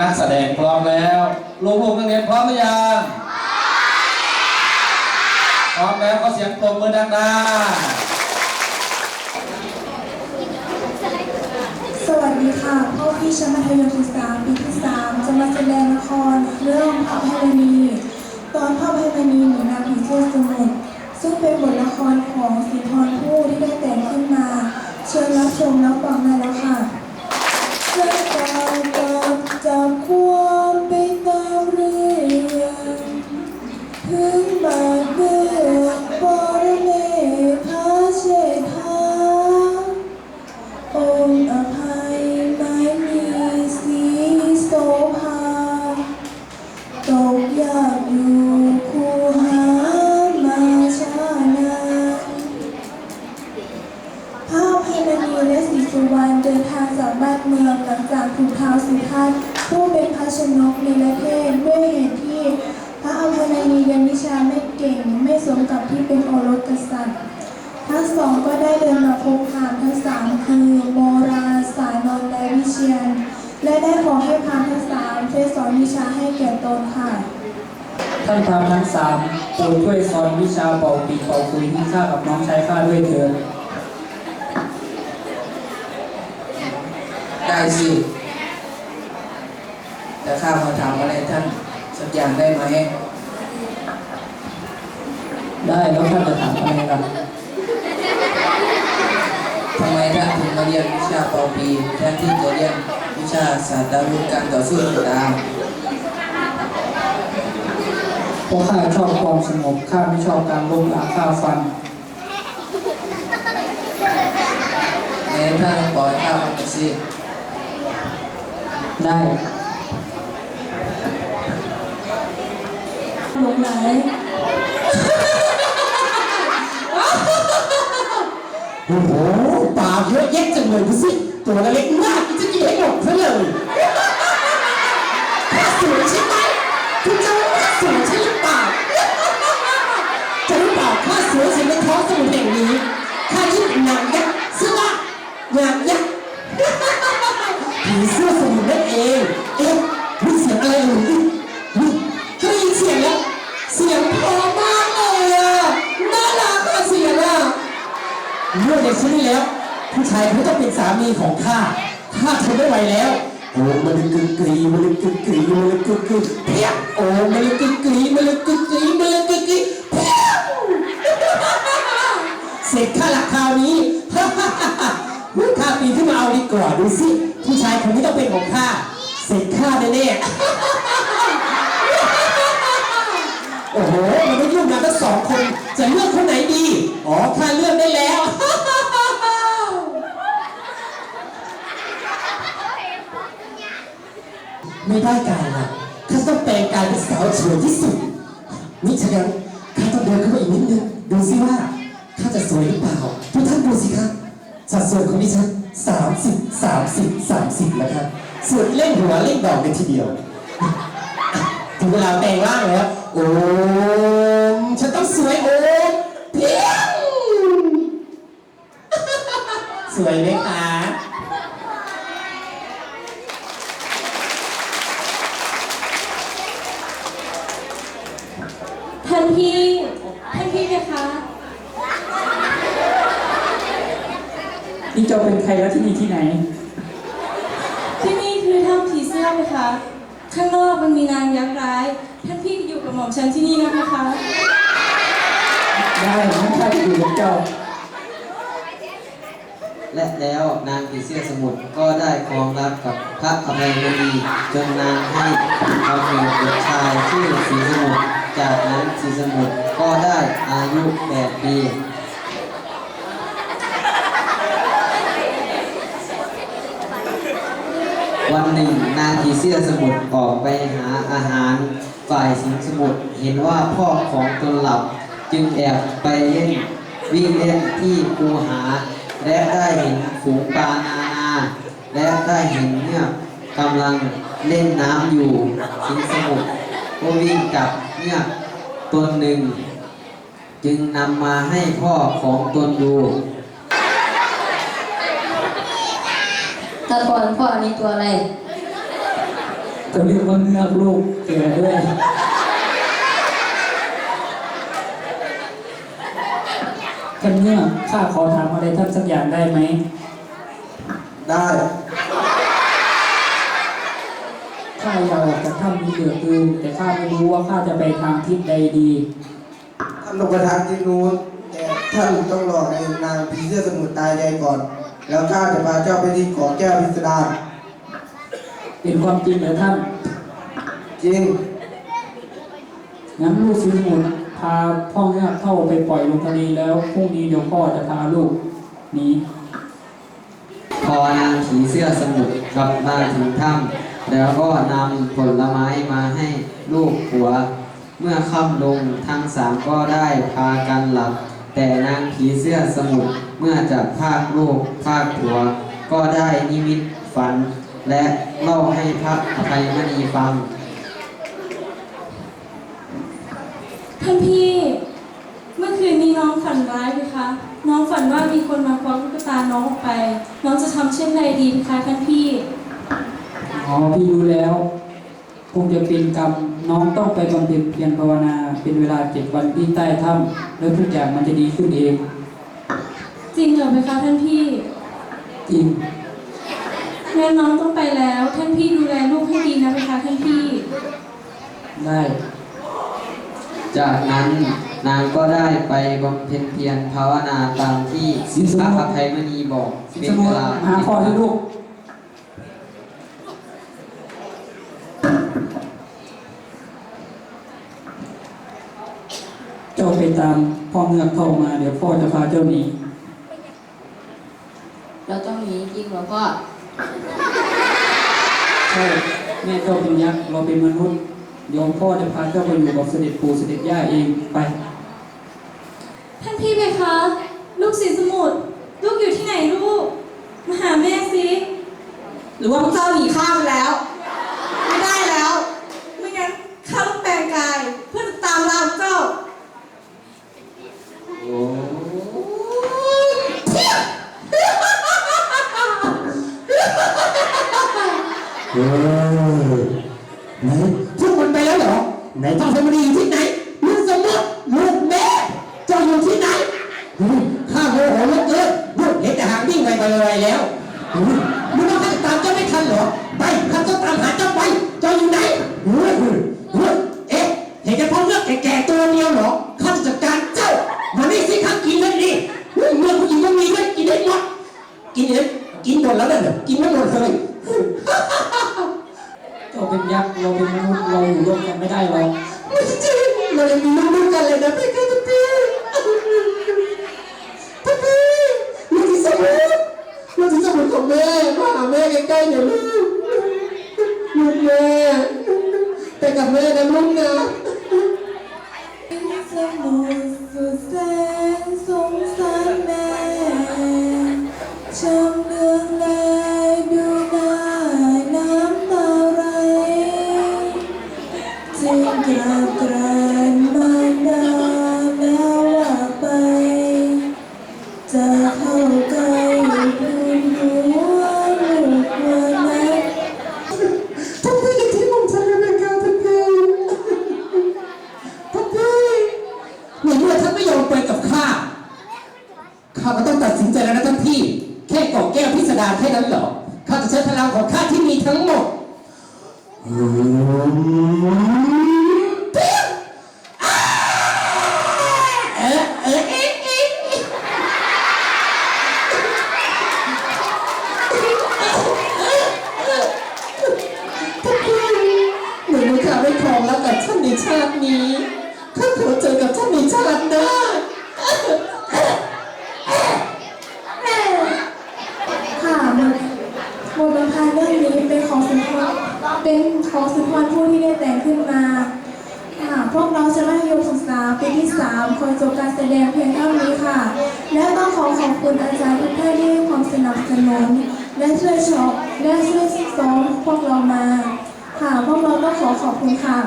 นักแสดงพร้อมแล้วลูกๆนักเรียนพร้อมหรือยังพร้อมแล้วก็เสียงปรบมือดังสวัสดีค่ะพ่อพี่ชั้นมัธยมศึกษาปีที่สามจะมาแสดงละครเรื่องพระอภัยมณีตอนพระอภัยมณีหนีนางผีเสื้อสมุทรซึ่งเป็นบทละครของสีทรผู้ที่ได้แต่งขึ้นมา เชิญรับชมรับฟังได้แล้วค่ะ ท้าวสุทัศน์ผู้เป็นพระชนกในประเทศด้วยเหตุที่พระอภัยมณีเรียนวิชาไม่เก่งไม่สมกับที่เป็นโอรสกษัตริย์ ทั้งสองก็ได้เดินมาพบพราหมณ์ทั้งสามคือโมราสานนท์และวิเชียน และได้ขอให้พราหมณ์ทั้งสามช่วยสอนวิชาให้แก่ตนค่ะท่านพราหมณ์ทั้งสามโปรดช่วยสอนวิชาเป่าปีเป่าคุยให้ข้ากับน้องชายข้าด้วยเถิดได้สิ แต่ข้ามาถามอะไรท่านสักอย่างได้ไหมได้แล้วท่านจะถามอะไรกันทำไมท่านถึงมาเรียนวิชาปอปีแทนที่จะเรียนวิชาศาสตราวุธการต่อสู้ต่างเพราะข้าชอบความสงบข้าไม่ชอบการลบล้างข้าฟันๆในท่านปล่อยข้าไปสิได้ ลงไหลโอ้โหปากเยอะแยะจังเลยดูสิตัวเล็กมากจะกินให้หมดซะเลยข้าสวยใช่ไหมคุณจะว่าข้าสวยใช่หรือเปล่าจะรู้เปล่าข้าสวยสุดในท้องสมุทรแห่งนี้ข้าชื่อนางยักษ์เสื้อนางยักษ์ ผู้ชายเขาต้องเป็นสามีของข้าข้าทนไม่ไหวแล้วโอ้มันเลยกึกกรีมันเลยกึกกรีมันเลยกึกกรีเพี้ยโอ้มันเลยกึกกรีมันเลยกึกกรีมันเลยกึกกรีเพี้ยเสร็จข้าหลักคราวนี้ข้าปีนขึ้นมาเอาดีกว่าดูสิผู้ชายคนนี้ต้องเป็นของข้าเสร็จข้าแน่ๆโอ้โหมันไม่ยุ่งกันทั้งสองคนจะเลือกคนไหนดี อ๋อข้าเลือกได้แล้ว ไม่ได้การนะข้าต้องแปลงกายเป็นสาวสวยที่สุดนี่ฉะนั้นข้าต้องเดินเข้ามาอีกนิดนึงดูสิว่าข้าจะสวยหรือเปล่าทุกท่านดูสิครับสัดส่วนของดิฉันสามสิบสามสิบสามสิบนะครับส่วนเล่นหัวเล่นดอกกันทีเดียวถึงเวลาแปลงร่างแล้วโอ้มฉันต้องสวยโอ้มเพียงสวยไหมคะ ท่านพี่ท่านพี่ไหมคะนี่เจ้าเป็นใครและที่นี่ที่ไหน ที่นี่คือถ้ำผีเสื้อไหมคะข้างนอกมันมีนางยักษ์ร้าย ท่านพี่อยู่กับหม่อมฉันที่นี่นะคะได้งั้นข้าจะอยู่กับเจ้า และแล้วนางผีเสื้อสมุทรก็ได้ครองรักกับพระอภัยมณีจนนางให้เขามีบุตรชายชื่อสีสมุทร จากนั้นสีสมุทรก็ได้อายุแปดปีวันหนึ่งนางผีเสื้อสมุทรออกไปหาอาหารฝ่ายสิงสมุทรเห็นว่าพ่อของตนหลับ จึงแอบไปเล่นวิ่งเล่นที่คูหา และได้เห็นฝูงปลานานา และได้เห็นเนี่ยกำลังเล่นน้ำอยู่ สิงสมุทรก็วิ่งกลับ เนี่ยตนหนึ่ง จึงนำมาให้พ่อของตนดูตะกอนพ่ออันนี้ตัวอะไรก็เรียกว่าเงือกลูกแก่ด้วยท่านเงือกข้าขอถามอะไรท่านสักอย่างได้ไหม ได้ ข้าอยากออกจากถ้ำนี้เหลือเกินแต่ข้าไม่รู้ว่าข้าจะไปทางทิศใดดีท่านลงไปทางที่นู้นแต่ท่านต้องรอให้นางผีเสื้อสมุทรตายใจก่อน แล้วข้าจะพาเจ้าไปที่เกาะแก้วพิสดารเป็นความจริงเหรือท่าน จริงงั้นลูกสิสมุนพาพ่อเงือกเข้าไปปล่อยลงทะเลแล้วพรุ่งนี้เดี๋ยวพ่อจะพาลูกหนีพอนางผีเสื้อสมุทรกลับมาถึงถ้ำ แล้วก็นำผลไม้มาให้ลูกผัว เมื่อค่ำลงทั้งสามก็ได้พากันหลับ แต่นางผีเสื้อสมุทรเมื่อจะพากลูกพากผัว ก็ได้นิมิตฝัน และเล่าให้พระอภัยมณีฟัง ท่านพี่ เมื่อคืนนี้น้องฝันร้ายไหมคะ น้องฝันว่ามีคนมาคว้าลูกตาน้องออกไป น้องจะทำเช่นไรดีคะท่านพี่ อ๋อพี่รู้แล้วคงจะเป็นกรรมน้องต้องไปบำเพ็ญเพียรภาวนา เป็นเวลาเจ็ดวันที่ใต้ถ้ำแล้วทุกอย่างมันจะดีขึ้นเอง จริงเหรอไหมคะท่านพี่จริงงั้นน้องต้องไปแล้ว ท่านพี่ดูแลลูกให้ดีนะไหมคะท่านพี่ ได้ จากนั้นนางก็ได้ไปบำเพ็ญเพียรภาวนาตามที่พระอภัยมณีบอกสิเป็นสมุเวทรลามาหาพ่อให้ลูก เจ้าไปตามพ่อเงือกเข้ามาเดี๋ยวพ่อจะพาเจ้าหนีเราต้องหนีจริงเหรอพ่อใช่แม่เจ้าเป็นยักษ์เราเป็นมนุษย์เดี๋ยวพ่อจะพาเจ้าไปอยู่กับเสด็จปู่เสด็จย่าเองไปท่านพี่ไหมคะ ลูกสีสมุทรลูกอยู่ที่ไหนลูก มาหาแม่สิ หรือว่าพวกเจ้าหนีข้าไปแล้ว ไม่ได้แล้ว ไม่งั้นข้าต้องแปลงกาย เพื่อจะตามล่าพวกเจ้า ไหนทุกมันไปแล้วเหรอ ไหนเจ้าสมดีอยู่ที่ไหนลูกสมุทรลูกแม่เจ้าอยู่ที่ไหนข้าโมโหเหลือเกินลูกเห็นแต่หางวิ่งไปไปเลยแล้ว เรายังมีลูกๆกันเลยนะพี่กันพี่พี่พี่ลูกที่สมุทรลูกที่สมุดของแม่มาหาแม่ใกล้ๆหน่อยลูกลูกแม่ไปกับแม่นะลูกนะ หนูข้าไม่ครองแล้วกับท่านในชาตินี้ข้าขอเจอกับท่านในชาติหน้าค่ะบทบทประพันธ์เรื่องนี้เป็นของสุนทร เป็นของสุพรรผู้ที่ได้แต่งขึ้นมาค่ะพวกเราชั้นมัธยมศึกษาปีที่สามขอจบการแสดงเพียงเท่านี้ค่ะ และต้องขอขอบคุณอาจารย์ทุกท่านที่ให้ความสนับสนุนและช่วยชอบและช่วยซ้อมพวกเรามา ค่ะพวกเราต้องขอขอบคุณค่ะ